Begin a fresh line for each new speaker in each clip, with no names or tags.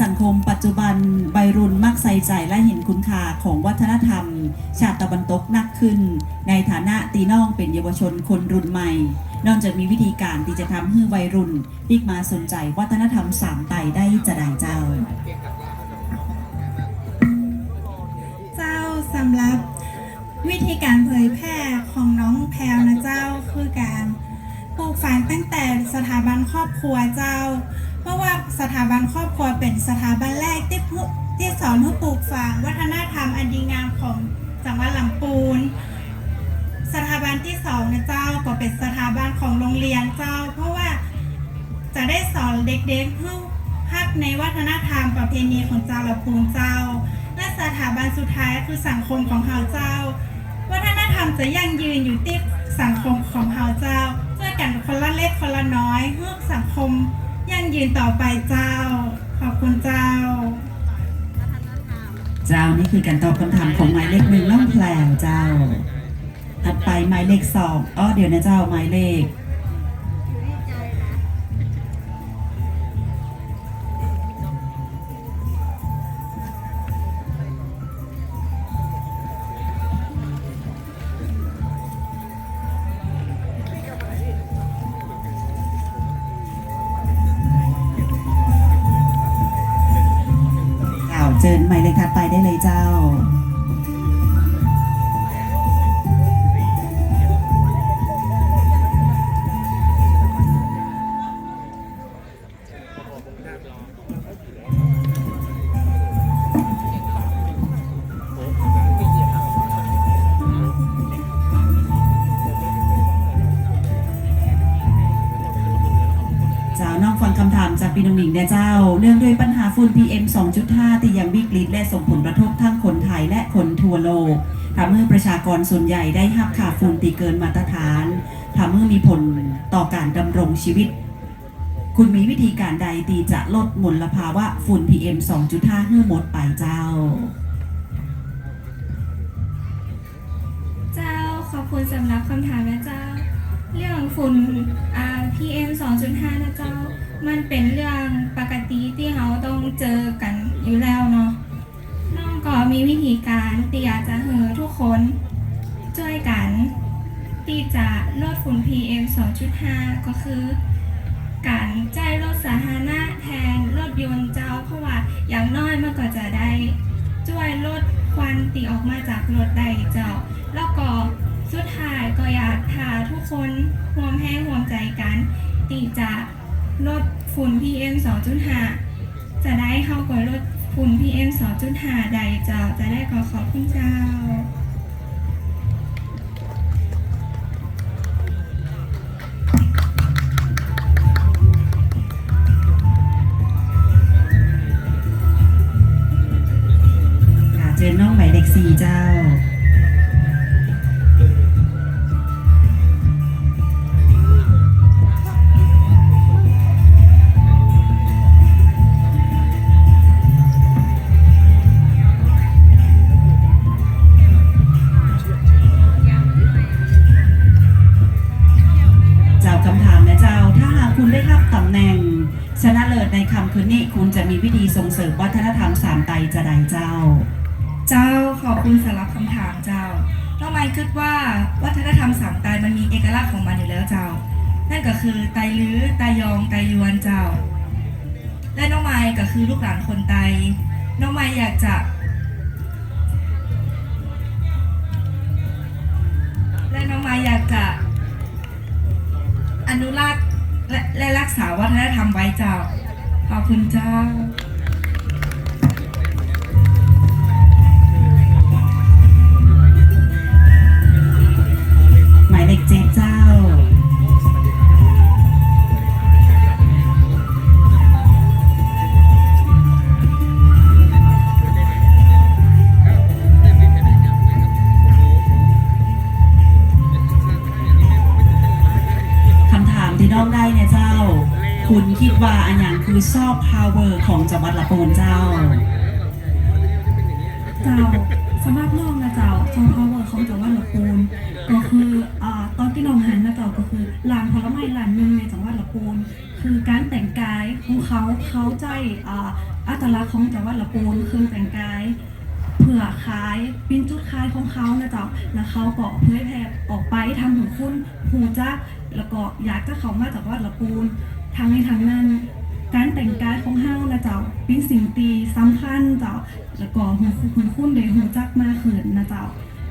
สังคมปัจจุบันวัยรุ่นมักใส่ใจและเห็นคุณค่าของวัฒนธรรม ชาติตะวันตกนักขึ้น ในฐานะตีน้องเป็นเยาวชนคนรุ่นใหม่ นอกจากมีวิธีการที่จะทำให้วัยรุ่นพิกมาสนใจวัฒนธรรมสามไตได้จะได้เจ้า
เจ้าสำหรับวิธีการเผยแพร่ของน้องแพลวนะเจ้าคือการปลูกฝังตั้งแต่สถาบันครอบครัวเจ้า เพราะว่าสถาบันครอบครัวเป็นสถาบันแรกที่ผู้ที่สอนให้ปลูกฝังวัฒนธรรมอันดีงามของจังหวัดลำพูน สถาบันที่สองนะเจ้าก็เป็นสถาบันของโรงเรียนเจ้า เพราะว่าจะได้สอนเด็กๆให้ฮักในวัฒนธรรมประเพณีของเจ้าละพูนเจ้า และสถาบันสุดท้ายคือสังคมของเฮาเจ้า วัฒนธรรมจะยั่งยืนอยู่ที่สังคมของเฮาเจ้าช่วยกันคนละเล็กคนละน้อยเพื่อสังคม งยืนต่อไปเจ้า ขอบคุณเจ้า
เจ้านี่คือการตอบคำถามของหมายเลขหนึ่งน้องแพลวเจ้า ถัดไปหมายเลขสองอ้อเดี๋ยวนะเจ้าหมายเลข พี่น้องหนิงเดเจ้า เนื่องด้วยปัญหาฝุ่น PM 2.5 ที่ยังวิกฤตและส่งผลกระทบทั้งคนไทยและคนทั่วโลกทำให้ประชากรส่วนใหญ่ได้หับขาฝุ่นตีเกินมาตรฐานทำให้มีผลต่อการดำรงชีวิต คุณมีวิธีการใดตีจะลดมลภาวะฝุ่น PM 2.5 ให้หมดไปเจ้า
เจ้าขอบคุณสำหรับคำถามนะเจ้า เรื่องฝุ่น PM 2.5 นะเจ้า มันเป็นเรื่องปกติที่เราต้องเจอกันอยู่แล้วเนาะน้องก็มีวิธีการที่อยากจะให้ทุกคนช่วยกัน ที่จะลดฝุ่น PM 2.5 ก็คือ การใช้รถสาธารณะแทนรถยนต์เจ้า เพราะว่าอย่างน้อยมันก็จะได้ช่วยลดควันตีออกมาจากรถได้เจ้า แล้วก็สุดท้ายก็อยากพาทุกคนรวมแห้งรวมใจกันที่จะ ลดฝุ่น PM 2.5 จะได้เข้ากับลดฝุ่น PM 2.5 ใดเจ้าจะได้ขอขอบคุณเจ้า
เจ้าเจ้า
ขอบคุณสำหรับคำถามเจ้าน้องไม้คิดว่าวัฒนธรรมสามไตมันมีเอกลักษณ์ของมันอยู่แล้วเจ้า นั่นก็คือไตลื้อไตยองไตยวนเจ้า และน้องไม้ก็คือลูกหลานคนไต น้องไม้อยากจะและน้องไม้อยากจะอนุรักษ์และและรักษาวัฒนธรรมไว้เจ้า ขอบคุณเจ้า
จ็ดเจ้า คำถามที่น้องได้เนี่ยเจ้า คุณคิดว่าอันอย่างคือชอบพาวเวอร์ของจังหวัดลำพูนเจ้า
เจ้าสำหรับน้องนะเจ้าซอฟต์พาวเวอร์ของจังหวัดลำพูน ที่น้องหันนะเจ้าก็คือร้านผลไม้ร้านหนึ่งในจังหวัดลำปูนคือการแต่งกายของเขาเขาใจอัตลักษณ์ของจังหวัดละปูนคือแต่งกายเผื่อขายเป็นจุดขายของเขานะจ้าแล้วเขาก็เผยแพร่ออกไปทำถึงคุณหูจักแล้วก็อยากจะเขามาจากวัดละปูนทางนี้ทางนั้น การแต่งกายของเฮานะเจ้าเป็นสิ่งตีสำคัญเจ้าแล้วก็หูคุณคุณได้หูจักมากขึ้นนะเจ้า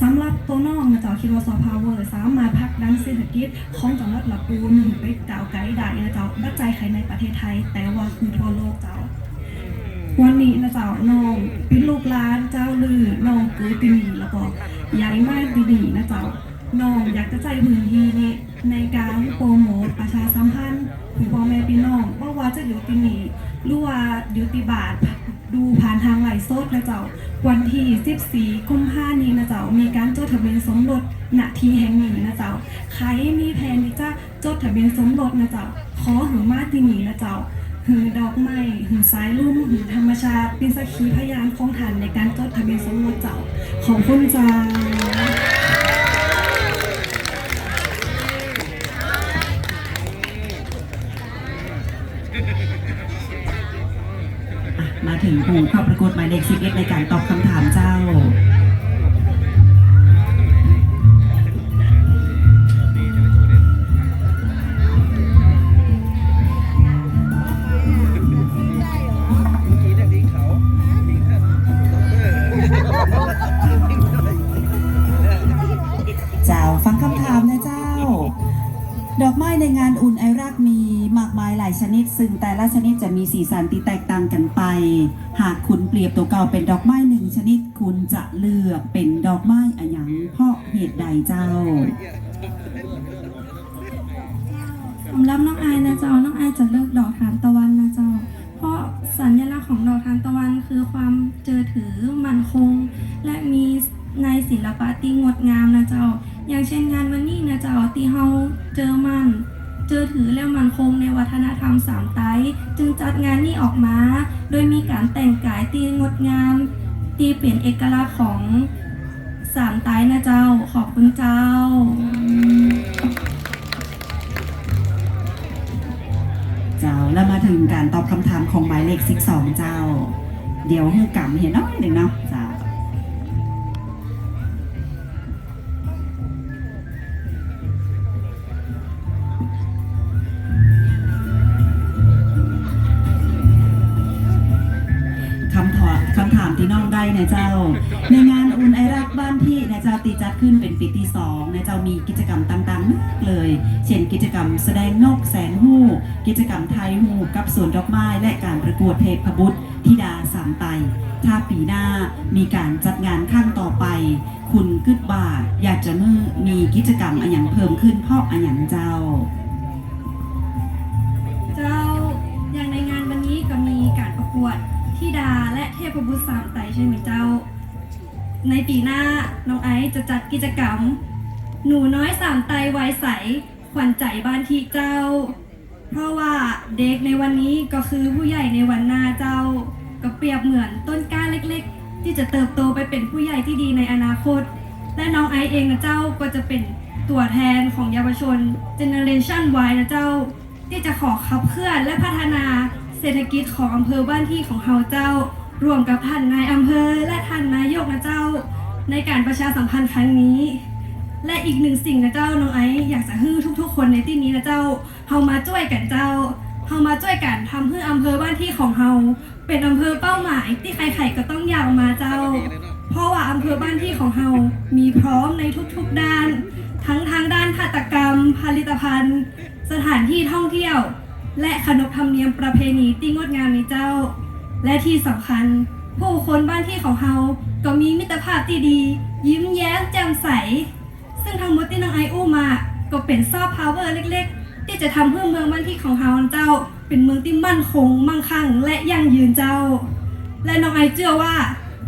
สำหรับตัวน้องนะเจ้าคิดว่าซอฟต์พาวเวอร์สามารถผลักดันเศรษฐกิจของจังหวัดละปูนไปกล่าวไกด์ได้นะเจ้าบัดใจใครในประเทศไทย แต่ว่าคือทั่วโลกเจ้าวันนี้นะเจ้าน้องเป็นลูกหลานเจ้าลือน้องเกิดที่นี่แล้วก็ย้ายมาที่นี่นะเจ้าน้องอยากจะใจพื้นที่นี้ในการโปรโมทประชาสัมพันธ์ถึงพ่อแม่พี่น้องว่าว่าจะอยู่ที่นี่หรือว่าอยู่ที่บาท ดูผ่านทางไหลฟ์สดนะเจ้า วันที่14กุมภาพันธ์นี้นะเจ้า มีการจดทะเบียนสมรสณที่แห่งนี้นะเจ้า ใครมีแผนที่จะจดทะเบียนสมรสนะเจ้า ขอหือมาที่นี่นะเจ้า หือดอกไม้หือสายลุ่มหือธรรมชาติเป็นสักขีพยานของทานในการจดทะเบียนสมรสเจ้า ของคุณจ้า
ผู้เข้าประกวดหมายเลข11ในการตอบคำถามเจ้า มายหลายชนิด ซึ่งแต่ละชนิดจะมีสีสันที่แตกต่างกันไป หากคุณเปรียบตัวเก่าเป็นดอกไม้หนึ่งชนิด คุณจะเลือกเป็นดอกไม้อะหยังเพราะเหตุใดเจ้า
สำหรับน้องอายนะเจ้าน้องอายจะเลือกดอกทานตะวันนะเจ้า เพราะสัญลักษณ์ของดอกทานตะวันคือความเจอถือมั่นคง และมีในศิลปะที่งดงามนะเจ้า อย่างเช่นงาน จึงจัดงานนี้ออกมา โดยมีการแต่งกายตีงดงามตีเปลี่ยนเอกลักษณ์ของสามตายนะเจ้า ขอบคุณเจ้า
เจ้าแล้วมาถึงการตอบคำถามของหมายเลข12เจ้า เดี๋ยวให้กำเห็นน้อยหนึ่งเนาะเจ้าามที่น้องได้นะเจ้า ในงานอุ่นไอรักบ้านพี่นะเจ้าตีจัดขึ้นเป็นปีที่สองนะเจ้ามีกิจกรรมต่างๆมากเลย เช่นกิจกรรมแสดงนกแสนหู้กิจกรรมไทยหูกับสวนดอกไม้และการประกวดเทพบุตรธิดาสามไตถ้าปีหน้ามีการจัดงานข้างต่อไป คุณกึดบาทอยากจะมือมีกิจกรรมอะหยังเพิ่มขึ้นเพราะอะหยังเจ้า
เจ้าอย่างในงานวันนี้ก็มีการประกวด ธิดาและเทพบุตรสามไตใช่ไหมเจ้า ในปีหน้าน้องไอซ์จะจัดกิจกรรม หนูน้อยสามไตไวยใสขวัญใจบ้านที่เจ้า เพราะว่าเด็กในวันนี้ก็คือผู้ใหญ่ในวันหน้าเจ้า ก็เปรียบเหมือนต้นกล้าเล็กๆ ที่จะเติบโตไปเป็นผู้ใหญ่ที่ดีในอนาคต และน้องไอซ์เองนะเจ้าก็จะเป็นตัวแทนของเยาวชน Generation Y นะเจ้า ที่จะขอขับเคลื่อนและพัฒนา เศรษฐกิจของอำเภอบ้านที่ของเฮาเจ้า รวมกับท่านนายอำเภอและท่านนายกนะเจ้า ในการประชาสัมพันธ์ครั้งนี้ และอีกหนึ่งสิ่งนะเจ้าน้องไอซ์อยากจะให้ทุก ๆ คนในที่นี้นะเจ้าเฮามาช่วยกันเจ้าเฮามาช่วยกันทำให้อำเภอบ้านที่ของเฮาเป็นอำเภอเป้าหมายที่ใครๆก็ต้องอยากมาเจ้า เพราะว่าอำเภอบ้านที่ของเฮามีพร้อมในทุกๆด้าน ทั้งทางด้านหัตถกรรม ผลิตภัณฑ์ สถานที่ท่องเที่ยว และขนบธรรมเนียมประเพณีที่งดงามนี้เจ้า และที่สำคัญ ผู้คนบ้านที่ของเฮาก็มีมิตรภาพที่ดี ยิ้มแย้มแจ่มใส ซึ่งทั้งหมดที่น้องไออู้มา ก็เป็นซอฟต์พาวเวอร์เล็ก ๆ ที่จะทำให้เมืองบ้านที่ของเฮาเจ้า เป็นเมืองที่มั่นคง มั่งคั่ง และยั่งยืนเจ้า และน้องไอเชื่อว่า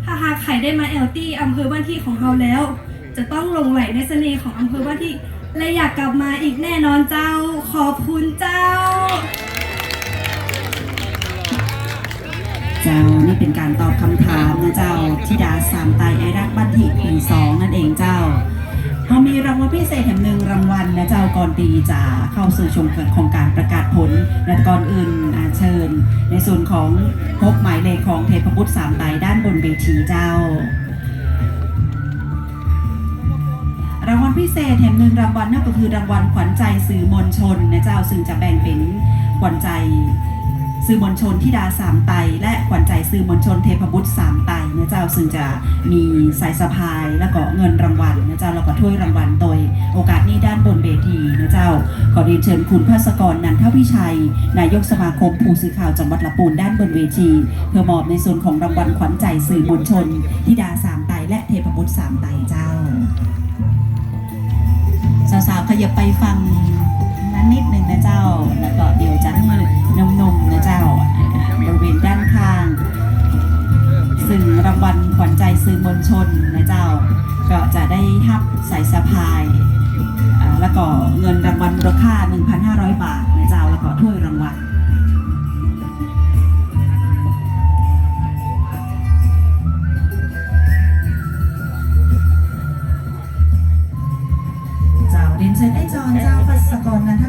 ถ้าหากใครได้มาแอลตี้อำเภอบ้านที่ของเฮาแล้ว จะต้องลงไหลในเสน่ห์ของอำเภอบ้านที่ และอยากกลับมาอีกแน่นอนเจ้า ขอบคุณเจ้า
เจ้านี่เป็นการตอบคำถามนะเจ้าธิดาสามไตไอรักบัณฑิตปีสองนั่นเองเจ้าเขามีรางวัลพิเศษแถมหนึ่งรางวัลนะเจ้าก่อนปีตีจะเข้าสู่ชมของการประกาศผลและก่อนอื่นอาเชิญ ในส่วนของพบหมายเลขของเทพบุตรสามไตด้านบนเวทีเจ้า พิเศษแห่งหนึ่งรางวัลนั่นก็คือรางวัลขวัญใจสื่อมวลชนนะเจ้าซึ่งจะแบ่งเป็นขวัญใจสื่อมวลชนที่ดาสามไต และขวัญใจสื่อมวลชนเทพบุตรสามไตนะเจ้าซึ่งจะมีสายสะพายแล้วก็เงินรางวัลนะเจ้าแล้วก็ถ้วยรางวัลโดยโอกาสนี้ด้านบนเวทีนะเจ้าขอเรียนเชิญคุณภาสกรนันทวิชัย นายกสมาคมผู้สื่อข่าวจังหวัดลำพูนด้านบนเวทีเพื่อมอบในส่วนของรางวัลขวัญใจสื่อมวลชนทิดาสามไต และเทพบุตรสามไต ขยับไปฟังนั้นนิดหนึ่งนะเจ้า แล้วก็เดี๋ยวจะให้นมๆนะเจ้าบริเวณด้านข้างซึ่งรางวัลขวัญใจสื่อมวลชนนะเจ้า ก็จะได้ทับสายสะพาย แล้วก็เงินรางวัลมูลค่า 1,500 บาท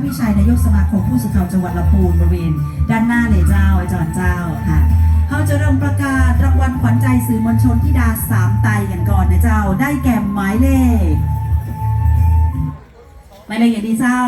พิชัยนายกสมาคมผู้สื่อข่าวจังหวัดลำพูนบริเวณด้านหน้าเลยเจ้าไอ้จอนเจ้าค่ะเขาจะเริ่มประกาศรางวัลขวัญใจสื่อมวลชนที่ดาสามไตกันก่อนนะเจ้า ได้แก่หมายเลขหมายเลขอย่างดีเจ้า